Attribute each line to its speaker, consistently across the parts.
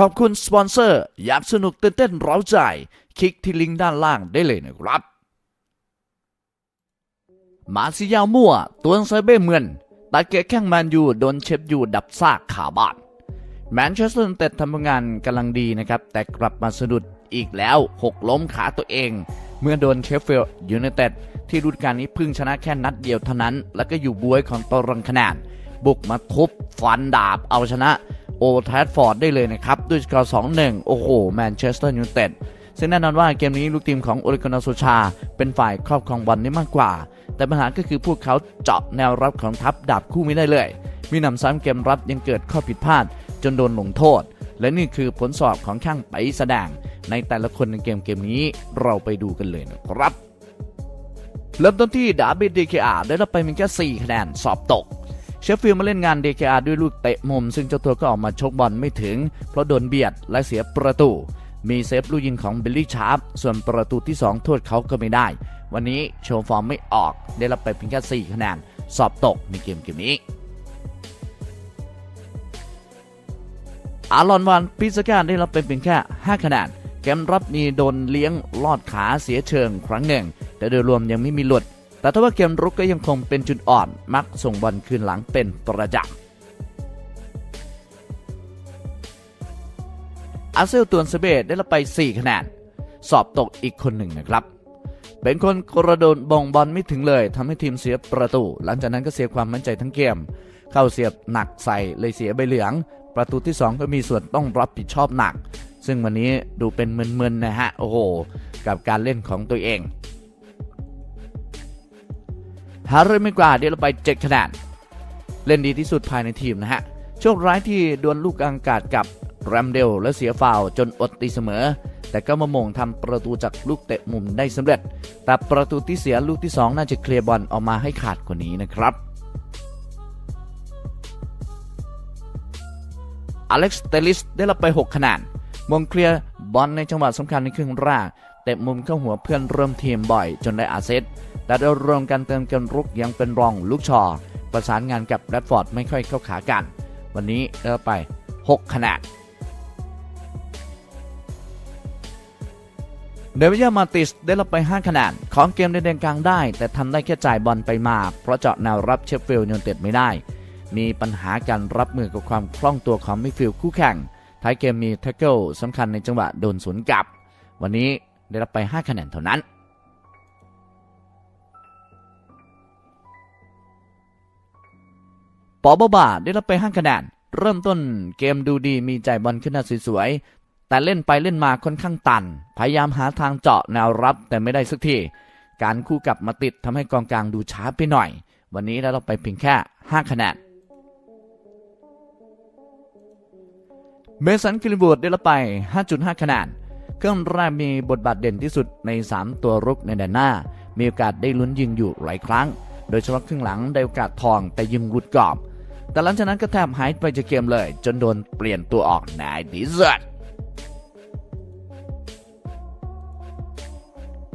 Speaker 1: ขอบคุณสปอนเซอร์อยากสนุกตื่นเต้นเร้าใจ คลิกที่ลิงก์ด้านล่างได้เลยนะครับ มาซิยาวมั่วตัวไซเบ้เมือนตาเกะแข้งแมนยูโดนเชฟยูดับซากขาบ้านแมนเชสเตอร์ยูไนเต็ดทำงานกำลังดีนะครับ แต่กลับมาสะดุดอีกแล้วหกล้มขาตัวเอง เมื่อโดนเชฟเฟลด์ยูไนเต็ดที่ฤดูกาลนี้พิ่งชนะแค่นัดเดียวเท่านั้น แล้วก็อยู่บวยของตารางคะแนนบุกมาทุบฟันดาบเอาชนะ โอแทรดฟอร์ดได้เลยนะครับด้วยสกอร์2-1 โอ้โหแมนเชสเตอร์ยูไนเต็ดซึ่งแน่นอนว่าเกมนี้ลูกทีมของโอเลกนาโซชา เป็นฝ่ายครอบครองบอลได้มากกว่า แต่ปัญหาก็คือพวกเขาเจาะแนวรับของทัพดาบคู่ไม่ได้เลย มีนำซ้ำเกมรับยังเกิดข้อผิดพลาด จนโดนลงโทษ และนี่คือผลสอบของข้างไปแสดง ในแต่ละคนในเกมเกมนี้เราไปดูกันเลยนะครับ เริ่มต้นที่ดาบิด DKR ได้รับไปเพียงแค่4คะแนนสอบตก เชฟฟิลมาเล่นงาน DKR ด้วยลูกเตะมุม ซึ่งเจ้าตัวก็ออกมาชกบอลไม่ถึง เพราะโดนเบียดและเสียประตู มีเซฟลูกยิงของเบลลี่ชาร์ปส่วนประตูที่ 2 โทษเขาก็ไม่ได้ วันนี้โชว์ฟอร์มไม่ออก ได้รับไปเพียงแค่4คะแนน สอบตกในเกมเกมนี้อารอนวันพิสกาได้รับเป็นเพียงแค่ 5 คะแนน เกมรับมีโดนเลี้ยงลอดขาเสียเชิงครั้งหนึ่ง แต่โดยรวมยังไม่มีหลุด แต่ถ้าว่าเกมรุกก็ยังคงเป็นจุดอ่อน มักส่งบอลคืนหลังเป็นประจำอาเซลตวนเซเบตได้รับไป 4 คะแนน สอบตกอีกคนหนึ่งนะครับ เป็นคนกระโดดบงบอลไม่ถึงเลยทำให้ทีมเสียประตู หลังจากนั้นก็เสียความมั่นใจทั้งเกม เข้าเสียบหนักใส่เลยเสียใบเหลือง ประตูที่ 2 ก็มีส่วนต้องรับผิดชอบหนัก ซึ่งวันนี้ดูเป็นมึนๆนะฮะ โอ้โห กับการเล่นของตัวเอง ฮาร์เรไม่กว่าเดี๋ยวเราไป7คะแนนเล่นดีที่สุดภายในทีมนะฮะโชคร้ายที่ดวลลูกอากาศกับแรมเดลและเสียฟาวล์จนอดตีเสมอ แต่ก็มาโมงทำประตูจากลูกเตะมุมได้สำเร็จ แต่ประตูที่เสียลูกที่ 2 น่าจะเคลียร์บอลออกมาให้ขาดกว่านี้นะครับอเล็กซ์เตลิสได้รับไป 6 คะแนนมงเคลียร์บอลในจังหวะสำคัญในครึ่งแรก เตะมุมเข้าหัวเพื่อนเริ่มทีมบ่อยจนได้อาเซตแต่โดยรวมการเติมเกมรุกยังเป็นรองลูกชอ ประสานงานกับแรดฟอร์ดไม่ค่อยเข้าขากัน วันนี้ได้ไป 6 คะแนนเดวิยามาติสได้รับไป 5 คะแนนของเกมในแดนกลางได้ แต่ทำได้แค่จ่ายบอลไปมา เพราะเจาะแนวรับเชฟฟิลด์ยูนเต็ดไม่ได้ มีปัญหาการรับมือกับความคล่องตัวของมิฟิลด์คู่แข่ง ท้ายเกมมีแท็กเกิลสำคัญในจังหวะโดนสวนกลับ วันนี้ ได้รับไป 5 คะแนนเท่านั้น ปอบาได้รับไป 5 คะแนน เริ่มต้นเกมดูดีมีใจบอลขึ้นหน้าสวยๆ แต่เล่นไปเล่นมาค่อนข้างตัน พยายามหาทางเจาะแนวรับแต่ไม่ได้สักที การคู่กลับมาติดทำให้กองกลางดูช้าไปหน่อย วันนี้ได้รับไปเพียงแค่ 5 คะแนนเมสันกิลบูดได้รับไป 5.5 คะแนน เครื่องแรกมีบทบาทเด่นที่สุดใน 3 ตัวรุกในแดนหน้า มีโอกาสได้ลุ้นยิงอยู่หลายครั้ง โดยเฉพาะครึ่งหลังได้โอกาสทองแต่ยิงรุดกรอบ แต่หลังจากนั้นก็แทบหายไปจากเกมเลย จนโดนเปลี่ยนตัวออกในที่สุด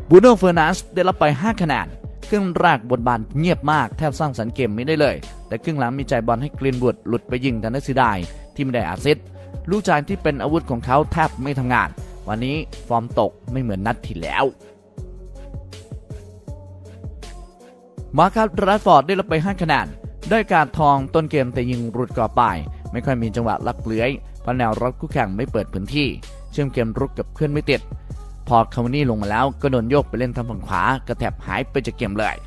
Speaker 1: บูโน่เฟอร์นัสได้รับไป 5 คะแนนครึ่งแรกบทบาทเงียบมากแทบสร้างสรรค์เกมไม่ได้เลย แต่ครึ่งหลังมีใจบอลให้กรีนบุดหลุดไปยิงแต่นักเสียดายที่ไม่ได้อาซิสลูกชายที่เป็นอาวุธของเขาแทบไม่ทำงาน วันนี้ฟอร์มตกไม่เหมือนนัดที่แล้ว มาร์คัสแรดฟอร์ดได้รับไป 5 คะแนนได้การทองต้นเกมแต่ยิงรุดกรอไป ไม่ค่อยมีจังหวะลักเลื้อยเพราะแนวรับคู่แข่งไม่เปิดพื้นที่ เชื่อมเกมรุกกับเพื่อนไม่ติด พอคาวานี่ลงมาแล้วก็โดนโยกไปเล่นทางฝั่งขวากระแทบหายไปจากเกมเลย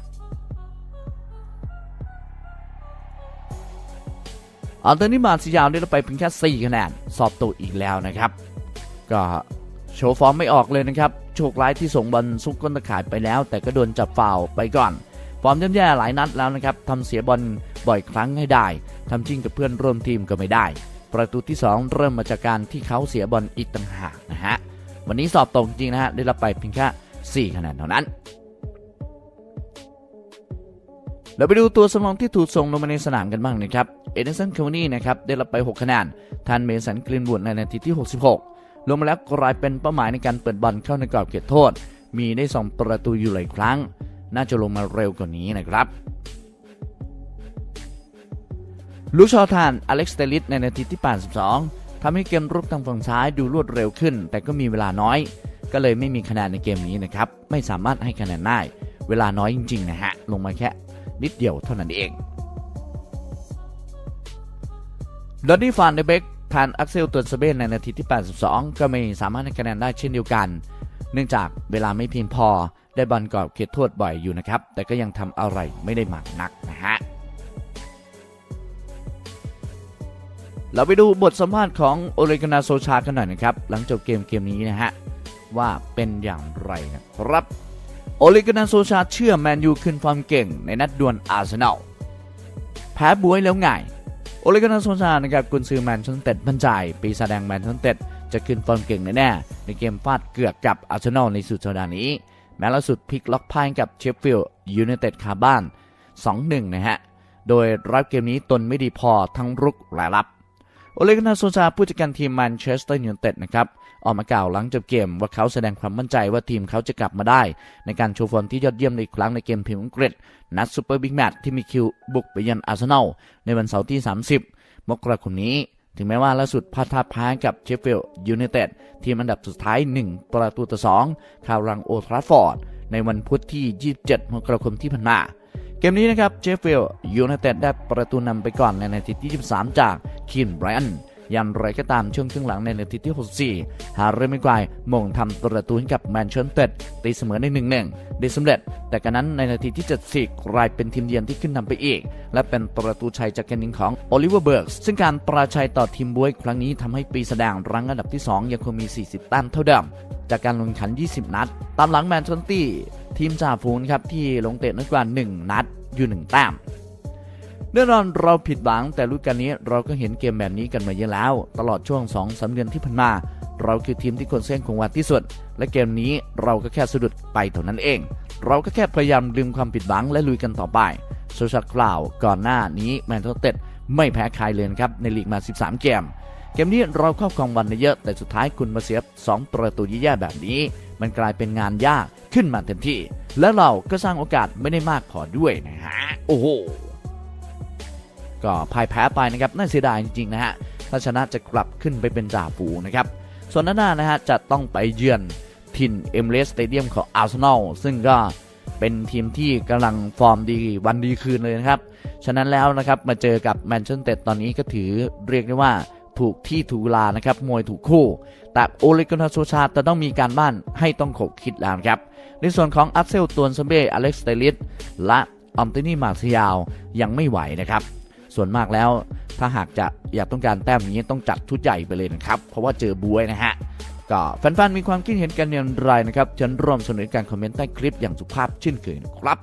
Speaker 1: อัลเทอร์นิมาซิยาวได้รับไปเพียงแค่4คะแนนสอบตกอีกแล้วนะครับ ก็ โชว์ฟอร์มไม่ออกเลยนะครับ โชคร้ายที่ส่งบอลซุกก้นตะข่ายไปแล้ว แต่ก็โดนจับฟาวไปก่อน ฟอร์มย่แย่หลายนัดแล้วนะครับทำเสียบอลบ่อยครั้งให้ได้ทำจริงกับเพื่อนร่วมทีมก็ไม่ได้ ประตูที่ 2 เริ่มมาจากการที่เขาเสียบอลอีกต่างหากนะฮะ วันนี้สอบตกจริงนะฮะ ได้รับไปเพียงแค่4คะแนนเท่านั้นเราไปดูตัวสำรองที่ถูกส่งลงมาในสนามกันบ้างนะครับ เอเดนสันคาวนี่นะครับได้รับไป 6 คะแนนทันเมสันกรีนวูดในนาทีที่ 66 ลงมาแล้วกลายเป็นเป้าหมายในการเปิดบอลเข้าในกรอบเขตโทษ มีได้2ประตูอยู่หลายครั้ง น่าจะลงมาเร็วกว่านี้นะครับลูกชอทานอเล็กซ์เตลิสในนาทีที่ 82ทำให้เกมรุกทางฝั่งซ้ายดูรวดเร็วขึ้น แต่ก็มีเวลาน้อย ก็เลยไม่มีคะแนนในเกมนี้นะครับ ไม่สามารถให้คะแนนได้ เวลาน้อยจริง ๆ นะฮะ ลงมาแค่นิดเดียวเท่านั้นเองดอนนี่ฟานเดเบก แทนอักเซลตัวสเบนในนาทีที่ 82 ก็ไม่สามารถให้คะแนนได้เช่นเดียวกัน เนื่องจากเวลาไม่เพียงพอได้บอลกรอบเขตโทษบ่อยอยู่นะครับ แต่ก็ยังทำอะไรไม่ได้มากนักนะฮะเราไปดูบทสัมภาษณ์ของโอเลกนาโซชากันหน่อยนะครับ หลังจบเกมเกมนี้นะฮะ ว่าเป็นอย่างไรนะครับ โอเลกนาโซชาเชื่อแมนยูขึ้นฟอร์มเก่งในนัดดวลอาร์เซนอลแพ้บวยแล้วไง โอเลกนาโซชานะครับกุนซือแมนเชสเตอร์มั่นใจปีศาจแดงแมนเชสเตอร์จะขึ้นฟอร์มเก่งแน่ๆในเกมฟาดเกือกกับอาร์เซนอลในสุดสัปดาห์นี้ แม้ล่าสุดพลิกล็อกพ่ายกับเชฟฟิลด์ยูไนเต็ดคาบ้าน 2-1 นะฮะ โดยรับเกมนี้ตนไม่ดีพอทั้งรุกและรับ โอเลกนาโซชาผู้จัดการทีมแมนเชสเตอร์ยูไนเต็ดนะครับออกมากล่าวหลังจบเกมว่าเขาแสดงความมั่นใจว่าทีมเขาจะกลับมาได้ ในการโชว์ฟอร์มที่ยอดเยี่ยมในอีกครั้งในเกมพรีเมียร์อังกฤษ นัดซูเปอร์บิ๊กแมตช์ที่มีคิวบุกไปยือนอาร์เซนอลในวันเสาร์ที่ 30 มกราคมนี้ ถึงแม้ว่าล่าสุดพลาดท่าแพ้กับเชฟฟิลด์ยูไนเต็ดทีมอันดับสุดท้าย 1 ประตูต่อ2คาวรังโอทราฟอร์ดในวันพุธที่ 27 มกราคมที่ผ่านมาเกมนี้นะครับเชฟฟิลด์ยูไนเต็ดได้ประตูนำไปก่อนในนาทีที่ 23 จาก คินไบรอันอย่างไรก็ตามช่วงครึ่งหลังในนาทีที่ 64 ฮาร์เรมิกวายมงทำประตูให้กับแมนเชสเตอร์ตีเสมอใน1-1ได้สำเร็จ แต่กันนั้นในนาทีที่ 74 กลายเป็นทีมเยือนที่ขึ้นนำไปอีก และเป็นประตูชัยจากการยิงของโอลิเวอร์เบิร์กซึ่งการประชัยต่อทีมบวยครั้งนี้ทำให้ปีแสดงรั้งอันดับที่ 2 ยังคงมี 40 แต้มเท่าเดิมจากการลงข่งขัน 20 นัด ตามหลังแมนเชสเตอร์ทีมจ่าฝูงครับที่ลงเตะน้อยกว่า 1 นัดอยู่ 1 แต้ม แน่นอนเราผิดหวังแต่รุ่นการนี้เราก็เห็นเกมแบบนี้กันมาเยอะแล้ว ตลอดช่วง2อสเดือนที่ผ่านมา เราคือทีมที่คนเส้นคงวาที่สุด และเกมนี้เราก็แค่สะดุดไปเท่านั้นเอง เราก็แค่พยายามลืมความผิดหวังและลุยกันต่อไปโซชัดกล่าวก่อนหน้านี้แมนเชสเตอร์ไม่แพ้ใครเลยครับในลีกมา 13 เกม เกมนี้เราครอบครองบอลได้เยอะแต่สุดท้ายคุณมาเสีย 2 ประตูแย่ๆแบบนี้ มันกลายเป็นงานยากขึ้นมาเต็มที่ และเราก็สร้างโอกาสไม่ได้มากพอด้วยนะฮะโอ้โห ก็พ่ายแพ้ไปนะครับน่าเสียดายจริงๆนะฮะถ้าชนะจะกลับขึ้นไปเป็นจ่าฝูงนะครับส่วนหน้านะฮะจะต้องไปเยือนทินเอมเลสสเตเดียมของอาร์เซนอลซึ่งก็เป็นทีมที่กำลังฟอร์มดีวันดีคืนเลยนะครับ ฉะนั้นแล้วนะครับมาเจอกับแมนเชสเตอร์ตอนนี้ก็ถือเรียกได้ว่าถูกที่ถูกลานะครับมวยถูกคู่ แต่โอเลกนาโซชาจะต้องมีการบ้านให้ต้องขบคิดแล้วครับ ในส่วนของอัพเซลตวนซเบ้อเล็กซ์เตลิสและออมตินีมาซิยาลยังไม่ไหวนะครับ ส่วนมากแล้ว ถ้าหากจะอยากต้องการแต้มนี้ต้องจัดชุดใหญ่ไปเลยนะครับ เพราะว่าเจอบวยนะฮะก็แฟนๆมีความคิดเห็นกันอย่างไรนะครับฉันร่วมสนอการคอมเมนต์ใต้คลิปอย่างสุภาพเช่นเคยนะครับ